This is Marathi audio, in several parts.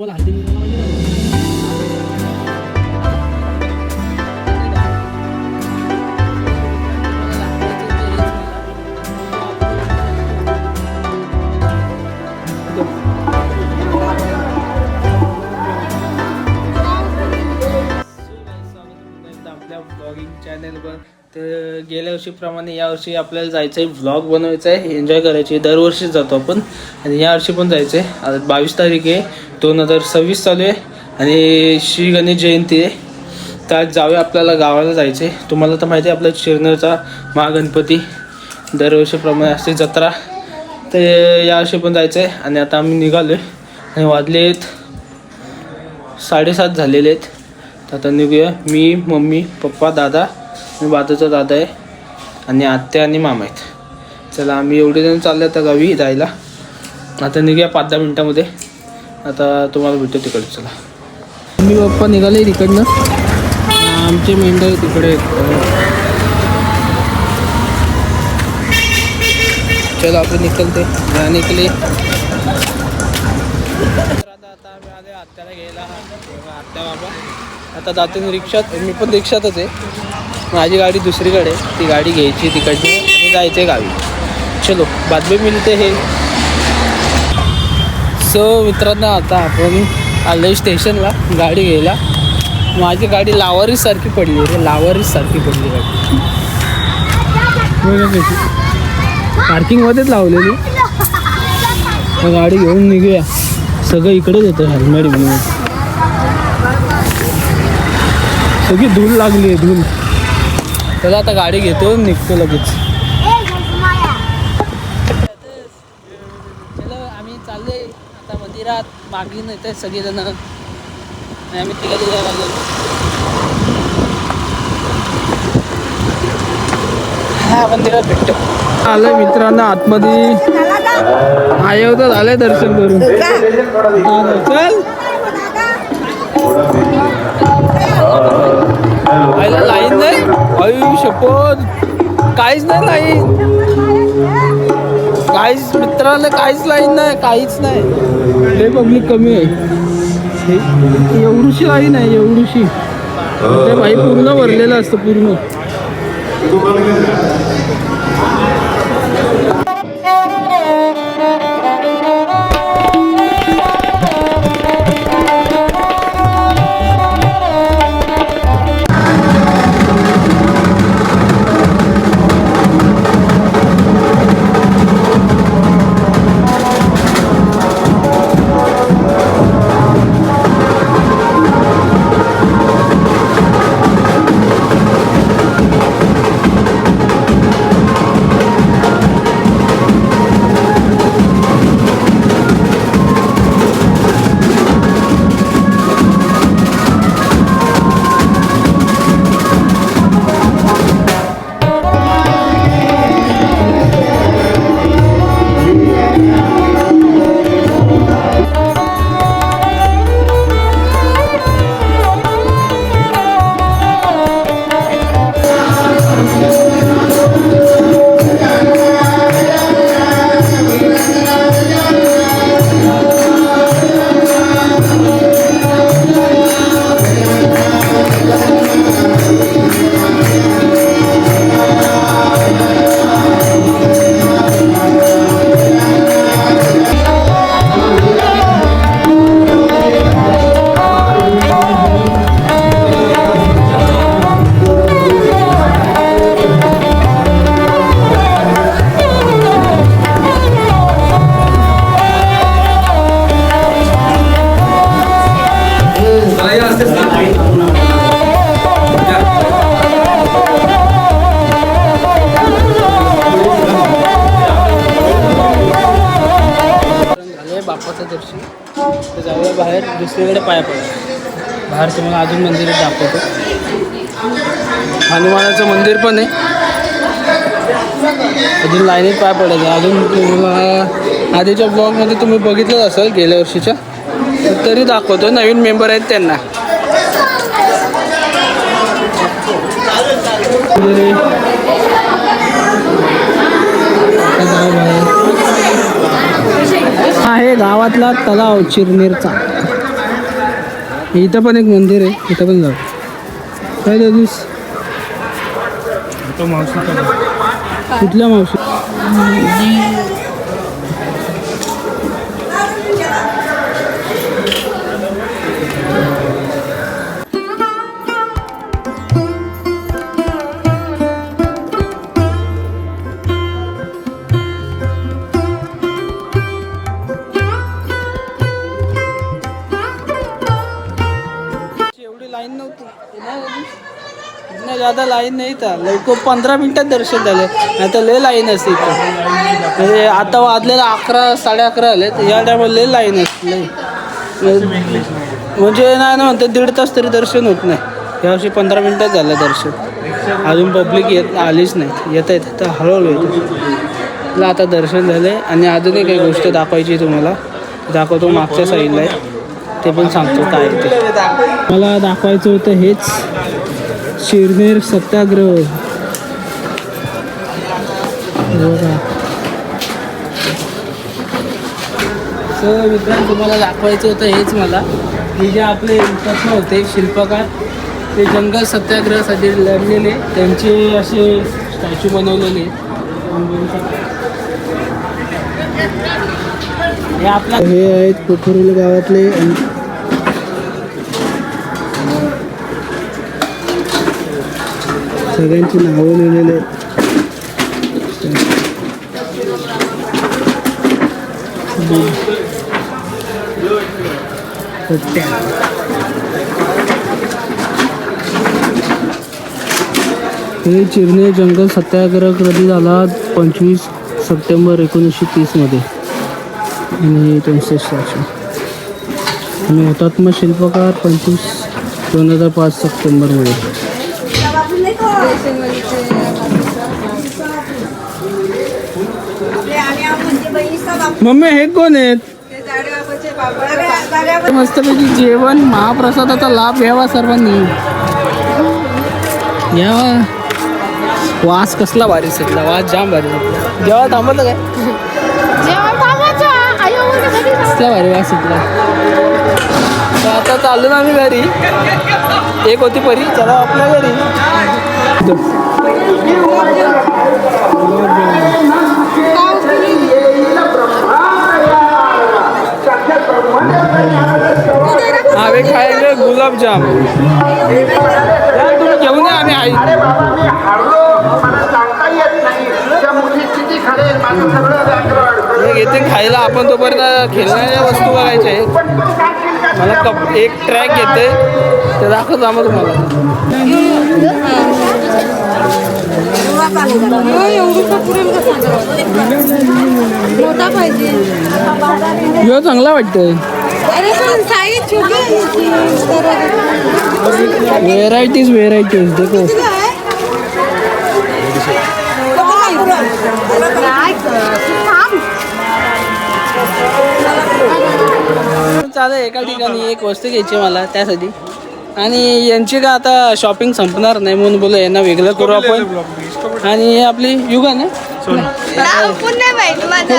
बोल ब्लॉगिंग तर गेल्या वर्षीप्रमाणे यावर्षी आपल्याला जायचं आहे व्लॉग बनवायचा आहे एन्जॉय करायची आहे जातो आपण. आणि यावर्षी पण जायचं आहे आता बावीस तारीख आहे. दोन हजार सव्वीस चालू आहे आणि श्री गणेश जयंती आहे. तर आज जाऊया आपल्याला गावाला जायचं. आहे तुम्हाला तर माहिती आहे आपल्या शिरनरचा महागणपती दरवर्षीप्रमाणे असते जत्रा. तर यावर्षी पण जायचं आहे आणि आता आम्ही निघालो आहे आणि वाजले आहेत साडेसात झालेले आहेत. तर आता निघूया. मी मम्मी पप्पा दादा मी बाजूचा दादा आहे आणि आत्या आणि मामा आहेत. चला आम्ही एवढे जण चालले आता गावी जायला. आता निघूया पाच दहा मिनटामध्ये. आता तुम्हाला भेटतो तिकडे चला. मम्मी पप्पा निघाले तिकडनं आमचे मेंढर तिकडे चलो आपण निकलते. निकले. आता आम्ही आले आत्याला घ्यायला. आत्या बाबा. आता जातो मी रिक्षात. मी पण रिक्षातच आहे. माझी गाडी दुसरीकडे ती गाडी घ्यायची तिकडची आणि जायचे गावी. चलो बातमी मिळते हे. सो मित्रांनो आता आपण आलो स्टेशनला गाडी घ्यायला. माझी गाडी लावारीस सारखी पडली रे लावारीस सारखी पडली गाडी. पार्किंगमध्येच लावलेली. मग गाडी घेऊन निघूया. सगळं इकडेच होतं हेल्मेट बिल्मेट. सगळी धूल लागली आहे धूल. त्याला आता गाडी घेतो निघतो लगेच चलो आम्ही चाललोय आता मंदिरात मागीन येते सगळेजण आणि आम्ही तिला तिला लागलो हा मंदिरात भेटतो. आलं मित्रांनो आतमध्ये. आय होतं झालंय दर्शन करून. चल. लाईन नाही. अयू शपथ. काहीच नाही लाईन. काहीच मित्राला काहीच लाईन नाही काहीच नाही. लय पब्लिक कमी आहे. हे- एवढीशी लाईन आहे एवढीशी. ते भाई पूर्ण भरलेलं असतं पूर्ण. बाहेर तुम्हाला अजून मंदिर दाखवतो. हनुमानाचं मंदिर पण आहे. अजून लाईनीत पाय पडायचं. अजून तुम्हाला आधीच्या ब्लॉगमध्ये तुम्ही बघितलंच असेल गेल्या वर्षीच्या. तरी दाखवतो. नवीन मेंबर आहेत त्यांना. आहे गावातला तलाव चिरनेरचा. इथं पण एक मंदिर आहे इथं पण जाऊ. काय दादूस कुठल्या मावशी? ज्यादा लाईन नाही था लवकर पंधरा मिनिटात दर्शन झालं. नाही तर लय लाईन असते इथं. म्हणजे आता वाजलेला अकरा साडे अकरा आले तर या टायमाला लय लाईन असते म्हणजे नाही ना म्हणते दीड तास तरी दर्शन होत नाही. यावर्षी पंधरा मिनिटात झालं दर्शन. अजून पब्लिक येत आलीच नाही. येत आहेत तर हळूहळू येतं आता दर्शन झालं आणि अजूनही काही गोष्ट दाखवायची तुम्हाला. दाखवतो मागच्या साईडला आहे ते पण सांगतो काय ते. मला दाखवायचं होतं हेच. शिरनेर सत्याग्रह. हे बघा. सर मित्रांनो तुम्हाला दाखवायचं होतं हेच मला. की जे आपले तत्व होते शिल्पकार ते जंगल सत्याग्रहासाठी लढलेले. त्यांचे असे स्टॅच्यू बनवलेले. हे आपला हे आहेत पोखरुल गावातले सगळ्यांची नावं लिहिलेले हे चिरणे जंगल सत्याग्रह कधी झाला पंचवीस सप्टेंबर एकोणीसशे तीसमध्ये आणि त्यांचे आणि हुतात्मा शिल्पकार पंचवीस दोन हजार पाच सप्टेंबरमध्ये मम्मी हे कोण आहेत? मस्तपैकी जेवण महाप्रसादाचा लाभ घ्यावा सर्वांनी. घ्यावा. वास कसला भारी सुटला वास जाम भारी सुटला जेव्हा थांबवलं काय? कसला भारी वास सुटला आता चाललो ना आम्ही घरी. एक होती परी चला आपल्या घरी. आम्ही खायले गुलाबजाम. तुम्ही घेऊन या आम्ही आई अरे बाबा मी हारलो. मला सांगता येत नाही. त्या मुली किती खरे माझं सगळं व्याकरण अडकलं. घेते खायला. आपण तोपर्यंत खेळण्याच्या वस्तू बघायच्या आहेत. मला कप एक ट्रॅक घेते ते दाखवतो आम्हाला तुम्हाला. मोठा पाहिजे ह्यो चांगला वाटतंय. आहे व्हेरायटीज व्हेरायटीज देखो चालेल एका ठिकाणी एक वस्तू घ्यायची मला त्यासाठी. आणि यांची का आता शॉपिंग संपणार नाही म्हणून बोलू यांना वेगळं करू आपण. आणि आपली युगा ना.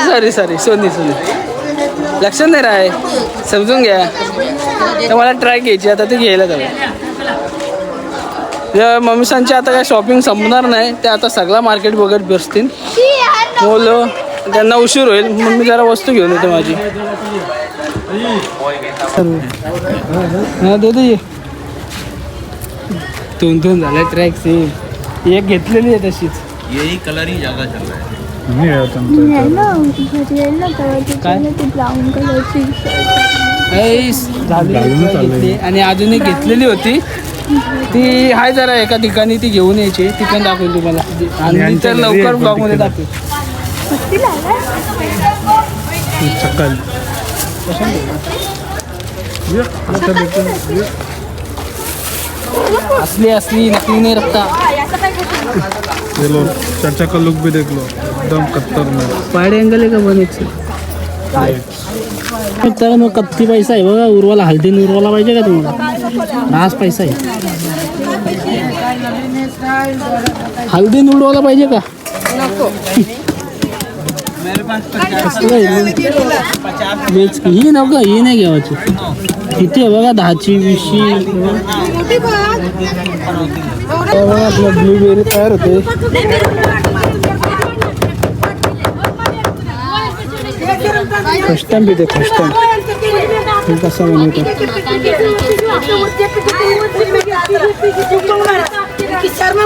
Sorry sorry Soni Soni. लक्षात नाही राय समजून घ्या. तर मला ट्राय घ्यायची आता ते घ्यायला जाऊ. मम्मीसांची आता काय शॉपिंग संपणार नाही ते आता सगळा मार्केट बघत बसतील. बोलो त्यांना उशीर होईल मग मी जरा वस्तू घेऊन येतो माझी. हा दे दे दोन दोन झाल्या ट्रॅक सेम एक घेतलेली आहे तशीच. यही कलर ही है आहे. आहे आहे ऐस झाली. घेतली. आणि अजून एक घेतलेली होती. ती आहे जरा एका ठिकाणी ती घेऊन यायची. ती पण दाखवेल तुम्हाला. आणि तर लवकर आहे ब्लॉगमध्ये दाखवेल असली असली नकली नाही रखता ये लो चाचा का लुक भी देख लो एकदम खतरनाक. पायडे अँगल आहे का पण एक मित्रांनो कत्ती पैसा आहे बघा. उर्वाला हल्दी उर्वाला पाहिजे का तुम्हाला? रास पैसा आहे. हल्दी उडवायला पाहिजे का? कसलं ही नको ही नाही घ्यावाची किती आहे बघा दहाची वीसशी बघा आपलं ब्लूबेरी तयार होते फर्स्ट टाइम पिते फर्स्ट टाइम कसं बनवतो शर्मा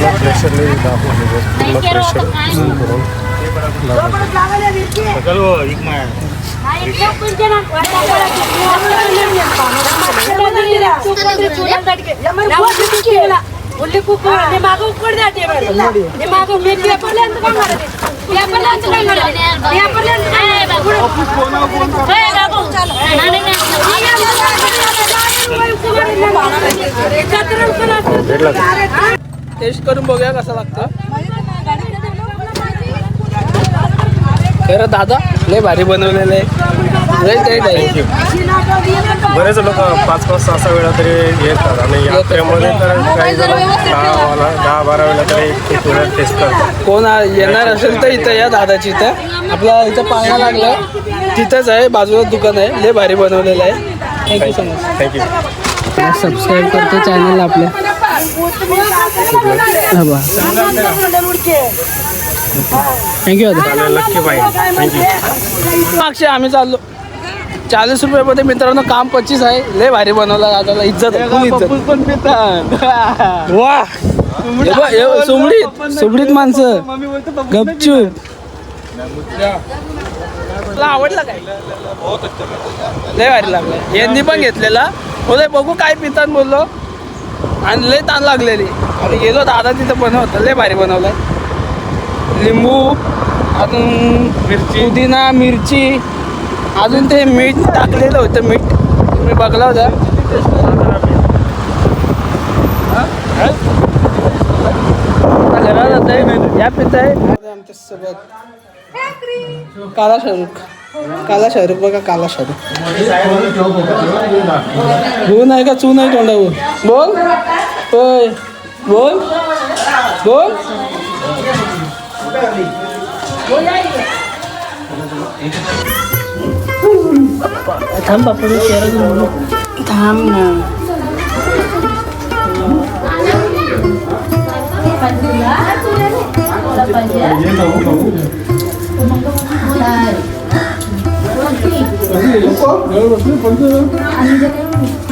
प्रेशरने दाखवले पूर्ण प्रेशर करून ಒಳ್ಳೆ ಕುಕ್ಕ ನಿಮ್ಮ ಮಗ ಕೊಡ್ದೆ ಟೇಬಲ್ ನಿಮ್ಮ ಮಗ ಮೇ ಪೇಪರ್ಲೆ ಅಂತ ಬಂಗಾರ ಪೇಪರ್ಲೆ ಅಂತ ಬಂಗಾರ ಪೇಪರ್ಲೆ ಅಂತ ಬಂಗಾರ टेस्ट करून बघूया कसं लागतं खरं दादा लय भारी बनवलेलं आहे. लय ते नाही बरेच लोक पाच पाच सहा सहा वेळा तरी येतात आणि यात्रेमध्ये तर काही जण दहा वाला दहा बारा वेळा तरी टेस्ट करतात. कोण येणार असेल तर इथं या दादाची इथं. आपला इथं पाळणा लागला तिथंच आहे बाजूला दुकान आहे. लय भारी बनवलेलं आहे. Thank you so much thank you subscribe करतो चॅनल आपल्या. बा थँक्यू मागचे आम्ही चाललो. चाळीस रुपयामध्ये मित्रांनो काम पच्चीस आहे. लय भारी बनवला दादाला इज्जत पण वा. हे बघ, सुमडीत. सुमडीत माणसं. गपचूप. तुला आवडला काय? लय भारी लागलं. यांनी पण घेतलेला. बोले बघू काय पितात बोललो आणि लय ताण लागलेली. आणि गेलो दादा तिथं बनवतं लय भारी बनवलं लिंबू अजून मिरची पुदिना मिरची अजून ते मीठ टाकलेलं होतं मीठ. मी बघला होता? घरात जात आहे या पित आहे आमच्यासोबत काला शाहरुख काला शाहरुख बघा काला शाहरुख गुण आहे का चून आहे तोंडावर बोल होय बोल बोल थांब बापा चेहरा थांब ना 여기 여권? 여러분 술 번져요? 아니, 이제 때문에.